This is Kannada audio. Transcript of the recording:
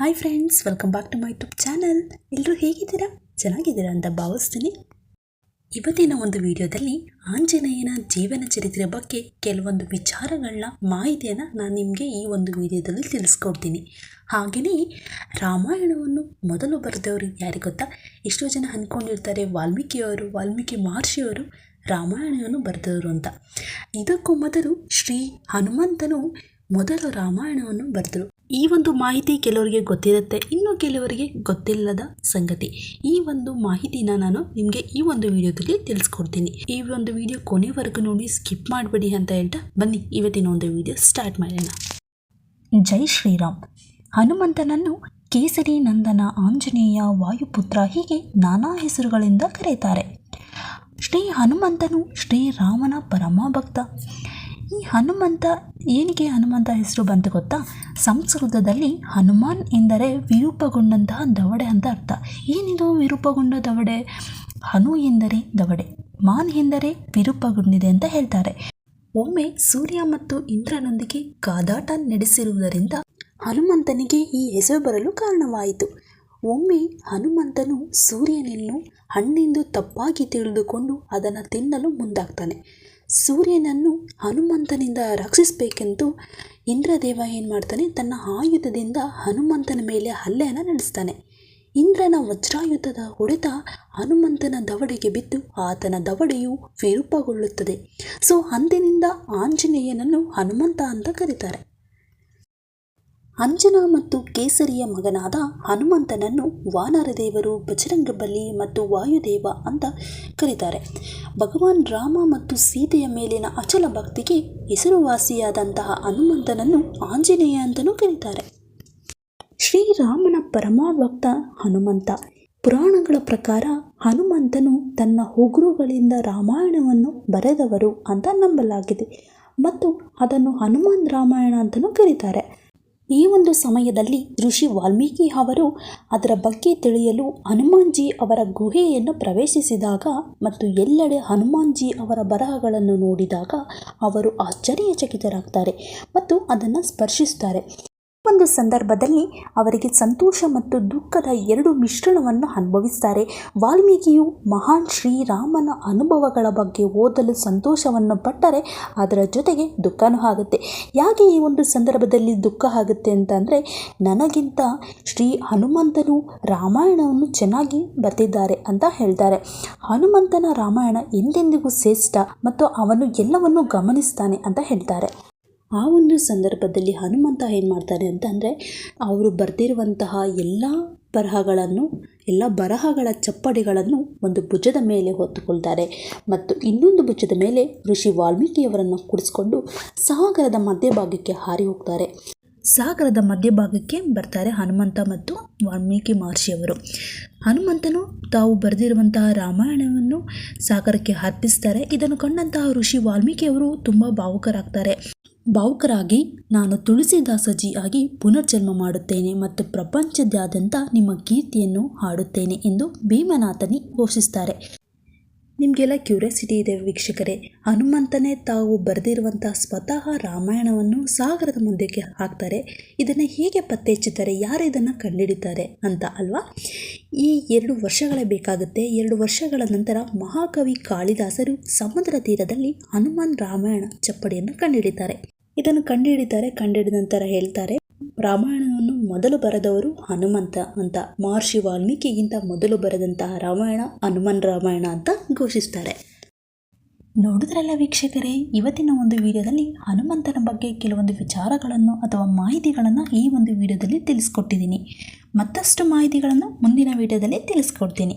Hi friends welcome back to my YouTube channel ಎಲ್ಲರೂ ಹೇಗಿದ್ದೀರಾ? ಚೆನ್ನಾಗಿದ್ದೀರಾ ಅಂತ ಭಾವಿಸ್ತೀನಿ. ಇವತ್ತಿನ ಒಂದು ವಿಡಿಯೋದಲ್ಲಿ ಆಂಜನೇಯನ ಜೀವನ ಚರಿತ್ರೆ ಬಗ್ಗೆ ಕೆಲವೊಂದು ವಿಚಾರಗಳನ್ನ ಮಾಹಿತಿಯನ್ನು ನಾನು ನಿಮಗೆ ಈ ಒಂದು ವಿಡಿಯೋದಲ್ಲಿ ತಿಳಿಸ್ಕೊಡ್ತೀನಿ. ಹಾಗೆಯೇ ರಾಮಾಯಣವನ್ನು ಮೊದಲು ಬರೆದವರು ಯಾರಿಗೆ ಗೊತ್ತಾ? ಎಷ್ಟೋ ಜನ ಅಂದ್ಕೊಂಡಿರ್ತಾರೆ ವಾಲ್ಮೀಕಿಯವರು, ವಾಲ್ಮೀಕಿ ಮಹರ್ಷಿಯವರು ರಾಮಾಯಣವನ್ನು ಬರೆದವರು ಅಂತ. ಇದಕ್ಕೂ ಮೊದಲು ಶ್ರೀ ಹನುಮಂತನು ಮೊದಲು ರಾಮಾಯಣವನ್ನು ಬರೆದರು. ಈ ಒಂದು ಮಾಹಿತಿ ಕೆಲವರಿಗೆ ಗೊತ್ತಿರುತ್ತೆ, ಇನ್ನು ಕೆಲವರಿಗೆ ಗೊತ್ತಿಲ್ಲದ ಸಂಗತಿ. ಈ ಒಂದು ಮಾಹಿತಿನ ನಾನು ನಿಮಗೆ ಈ ಒಂದು ವಿಡಿಯೋದಲ್ಲಿ ತಿಳಿಸ್ಕೊಡ್ತೀನಿ. ಈ ಒಂದು ವಿಡಿಯೋ ಕೊನೆವರೆಗೂ ನೋಡಿ, ಸ್ಕಿಪ್ ಮಾಡಬೇಡಿ ಅಂತ ಹೇಳ್ತಾ ಬನ್ನಿ. ಇವತ್ತಿನ ಒಂದು ವಿಡಿಯೋ ಸ್ಟಾರ್ಟ್ ಮಾಡೋಣ. ಜೈ ಶ್ರೀರಾಮ್. ಹನುಮಂತನನ್ನು ಕೇಸರಿ ನಂದನ ಆಂಜನೇಯ ವಾಯುಪುತ್ರ ಹೀಗೆ ನಾನಾ ಹೆಸರುಗಳಿಂದ ಕರೆಯುತ್ತಾರೆ. ಶ್ರೀ ಹನುಮಂತನು ಶ್ರೀರಾಮನ ಪರಮ ಭಕ್ತ ಈ ಹನುಮಂತ, ಏನಿಗೆ ಹನುಮಂತ ಹೆಸರು ಬಂತು ಗೊತ್ತಾ? ಸಂಸ್ಕೃತದಲ್ಲಿ ಹನುಮಾನ್ ಎಂದರೆ ವಿರೂಪಗೊಂಡಂತಹ ದವಡೆ ಅಂತ ಅರ್ಥ. ಏನಿದು ವಿರೂಪಗೊಂಡ ದವಡೆ? ಹನು ಎಂದರೆ ದವಡೆ, ಮಾನ್ ಎಂದರೆ ವಿರೂಪಗೊಂಡಿದೆ ಅಂತ ಹೇಳ್ತಾರೆ. ಒಮ್ಮೆ ಸೂರ್ಯ ಮತ್ತು ಇಂದ್ರನೊಂದಿಗೆ ಕಾದಾಟ ನಡೆಸಿರುವುದರಿಂದ ಹನುಮಂತನಿಗೆ ಈ ಹೆಸರು ಬರಲು ಕಾರಣವಾಯಿತು. ಒಮ್ಮೆ ಹನುಮಂತನು ಸೂರ್ಯನನ್ನು ಹಣ್ಣೆಂದು ತಪ್ಪಾಗಿ ತಿಳಿದುಕೊಂಡು ಅದನ್ನು ತಿನ್ನಲು ಮುಂದಾಗ್ತಾನೆ. ಸೂರ್ಯನನ್ನು ಹನುಮಂತನಿಂದ ರಕ್ಷಿಸಬೇಕೆಂದು ಇಂದ್ರದೇವ ಏನು ಮಾಡ್ತಾನೆ? ತನ್ನ ಆಯುಧದಿಂದ ಹನುಮಂತನ ಮೇಲೆ ಹಲ್ಲೆಯನ್ನು ನಡೆಸ್ತಾನೆ. ಇಂದ್ರನ ವಜ್ರಾಯುಧದ ಹೊಡೆತ ಹನುಮಂತನ ದವಡೆಗೆ ಬಿದ್ದು ಆತನ ದವಡೆಯು ವಿರೂಪಗೊಳ್ಳುತ್ತದೆ. ಸೊ, ಅಂದಿನಿಂದ ಆಂಜನೇಯನನ್ನು ಹನುಮಂತ ಅಂತ ಕರೀತಾರೆ. ಅಂಜನ ಮತ್ತು ಕೇಸರಿಯ ಮಗನಾದ ಹನುಮಂತನನ್ನು ವಾನರದೇವರು ಬಜರಂಗಬಲಿ ಮತ್ತು ವಾಯುದೇವ ಅಂತ ಕರೀತಾರೆ. ಭಗವಾನ್ ರಾಮ ಮತ್ತು ಸೀತೆಯ ಮೇಲಿನ ಅಚಲ ಭಕ್ತಿಗೆ ಹೆಸರುವಾಸಿಯಾದಂತಹ ಹನುಮಂತನನ್ನು ಆಂಜನೇಯ ಅಂತಲೂ ಕರೀತಾರೆ. ಶ್ರೀರಾಮನ ಪರಮಾಭಕ್ತ ಹನುಮಂತ. ಪುರಾಣಗಳ ಪ್ರಕಾರ ಹನುಮಂತನು ತನ್ನ ಉಗುರುಗಳಿಂದ ರಾಮಾಯಣವನ್ನು ಬರೆದವರು ಅಂತ ನಂಬಲಾಗಿದೆ. ಮತ್ತು ಅದನ್ನು ಹನುಮಾನ್ ರಾಮಾಯಣ ಅಂತಲೂ ಕರೀತಾರೆ. ಈ ಒಂದು ಸಮಯದಲ್ಲಿ ಋಷಿ ವಾಲ್ಮೀಕಿ ಅವರು ಅದರ ಬಗ್ಗೆ ತಿಳಿಯಲು ಹನುಮಾನ್ಜಿ ಅವರ ಗುಹೆಯನ್ನು ಪ್ರವೇಶಿಸಿದಾಗ ಮತ್ತು ಎಲ್ಲೆಡೆ ಹನುಮಾನ್ಜಿ ಅವರ ಬರಹಗಳನ್ನು ನೋಡಿದಾಗ ಅವರು ಆಶ್ಚರ್ಯಚಕಿತರಾಗ್ತಾರೆ ಮತ್ತು ಅದನ್ನು ಸ್ಪರ್ಶಿಸ್ತಾರೆ. ಒಂದು ಸಂದರ್ಭದಲ್ಲಿ ಅವರಿಗೆ ಸಂತೋಷ ಮತ್ತು ದುಃಖದ ಎರಡು ಮಿಶ್ರಣವನ್ನು ಅನುಭವಿಸ್ತಾರೆ. ವಾಲ್ಮೀಕಿಯು ಮಹಾನ್ ಶ್ರೀರಾಮನ ಅನುಭವಗಳ ಬಗ್ಗೆ ಓದಲು ಸಂತೋಷವನ್ನು ಪಟ್ಟರೆ ಅದರ ಜೊತೆಗೆ ದುಃಖನೂ ಆಗುತ್ತೆ. ಯಾಕೆ ಈ ಒಂದು ಸಂದರ್ಭದಲ್ಲಿ ದುಃಖ ಆಗುತ್ತೆ ಅಂತಂದರೆ ನನಗಿಂತ ಶ್ರೀ ಹನುಮಂತನು ರಾಮಾಯಣವನ್ನು ಚೆನ್ನಾಗಿ ಬರೆದಿದ್ದಾರೆ ಅಂತ ಹೇಳ್ತಾರೆ. ಹನುಮಂತನ ರಾಮಾಯಣ ಎಂದೆಂದಿಗೂ ಶ್ರೇಷ್ಠ ಮತ್ತು ಅವನು ಎಲ್ಲವನ್ನು ಗಮನಿಸ್ತಾನೆ ಅಂತ ಹೇಳ್ತಾರೆ. ಆ ಒಂದು ಸಂದರ್ಭದಲ್ಲಿ ಹನುಮಂತ ಏನು ಮಾಡ್ತಾರೆ ಅಂತಂದರೆ ಅವರು ಬರೆದಿರುವಂತಹ ಎಲ್ಲ ಬರಹಗಳನ್ನು, ಎಲ್ಲ ಬರಹಗಳ ಚಪ್ಪಡಿಗಳನ್ನು ಒಂದು ಭುಜದ ಮೇಲೆ ಹೊತ್ತುಕೊಳ್ತಾರೆ. ಮತ್ತು ಇನ್ನೊಂದು ಭುಜದ ಮೇಲೆ ಋಷಿ ವಾಲ್ಮೀಕಿಯವರನ್ನು ಕುಡಿಸ್ಕೊಂಡು ಸಾಗರದ ಮಧ್ಯಭಾಗಕ್ಕೆ ಹಾರಿ ಹೋಗ್ತಾರೆ. ಸಾಗರದ ಮಧ್ಯಭಾಗಕ್ಕೆ ಬರ್ತಾರೆ ಹನುಮಂತ ಮತ್ತು ವಾಲ್ಮೀಕಿ ಮಹರ್ಷಿಯವರು. ಹನುಮಂತನು ತಾವು ಬರೆದಿರುವಂತಹ ರಾಮಾಯಣವನ್ನು ಸಾಗರಕ್ಕೆ ಅರ್ಪಿಸ್ತಾರೆ. ಇದನ್ನು ಕಂಡಂತಹ ಋಷಿ ವಾಲ್ಮೀಕಿಯವರು ತುಂಬ ಭಾವುಕರಾಗ್ತಾರೆ. ಭಾವುಕರಾಗಿ ನಾನು ತುಳಸಿದಾಸಜಿ ಆಗಿ ಪುನರ್ಜನ್ಮ ಮಾಡುತ್ತೇನೆ ಮತ್ತು ಪ್ರಪಂಚದಾದ್ಯಂತ ನಿಮ್ಮ ಕೀರ್ತಿಯನ್ನು ಹಾಡುತ್ತೇನೆ ಎಂದು ಭೀಮನಾಥನಿ ಘೋಷಿಸ್ತಾರೆ. ನಿಮಗೆಲ್ಲ ಕ್ಯೂರಿಯಾಸಿಟಿ ಇದೆ ವೀಕ್ಷಕರೇ. ಹನುಮಂತನೇ ತಾವು ಬರೆದಿರುವಂಥ ಸ್ವತಃ ರಾಮಾಯಣವನ್ನು ಸಾಗರದ ಮುಂದಕ್ಕೆ ಹಾಕ್ತಾರೆ. ಇದನ್ನು ಹೇಗೆ ಪತ್ತೆ ಹಚ್ಚುತ್ತಾರೆ ಯಾರು ಇದನ್ನು ಕಂಡಿಡಿತಾರೆ ಅಂತ ಅಲ್ವಾ? ಈ ಎರಡು ವರ್ಷಗಳೇ ಬೇಕಾಗುತ್ತೆ. ಎರಡು ವರ್ಷಗಳ ನಂತರ ಮಹಾಕವಿ ಕಾಳಿದಾಸರು ಸಮುದ್ರ ತೀರದಲ್ಲಿ ಹನುಮಾನ್ ರಾಮಾಯಣ ಚಪ್ಪಡಿಯನ್ನು ಕಂಡುಹಿಡಿತಾರೆ ಇದನ್ನು ಕಂಡುಹಿಡಿತಾರೆ ಕಂಡುಹಿಡಿದ ನಂತರ ಹೇಳ್ತಾರೆ, ರಾಮಾಯಣವನ್ನು ಮೊದಲು ಬರೆದವರು ಹನುಮಂತ ಅಂತ. ಮಹರ್ಷಿ ವಾಲ್ಮೀಕಿಗಿಂತ ಮೊದಲು ಬರೆದಂತಹ ರಾಮಾಯಣ ಹನುಮನ್ ರಾಮಾಯಣ ಅಂತ ಘೋಷಿಸ್ತಾರೆ. ನೋಡಿದ್ರಲ್ಲ ವೀಕ್ಷಕರೇ, ಇವತ್ತಿನ ಒಂದು ವಿಡಿಯೋದಲ್ಲಿ ಹನುಮಂತನ ಬಗ್ಗೆ ಕೆಲವೊಂದು ವಿಚಾರಗಳನ್ನು ಅಥವಾ ಮಾಹಿತಿಗಳನ್ನು ಈ ಒಂದು ವಿಡಿಯೋದಲ್ಲಿ ತಿಳಿಸ್ಕೊಟ್ಟಿದ್ದೀನಿ. ಮತ್ತಷ್ಟು ಮಾಹಿತಿಗಳನ್ನು ಮುಂದಿನ ವಿಡಿಯೋದಲ್ಲಿ ತಿಳಿಸ್ಕೊಡ್ತೀನಿ.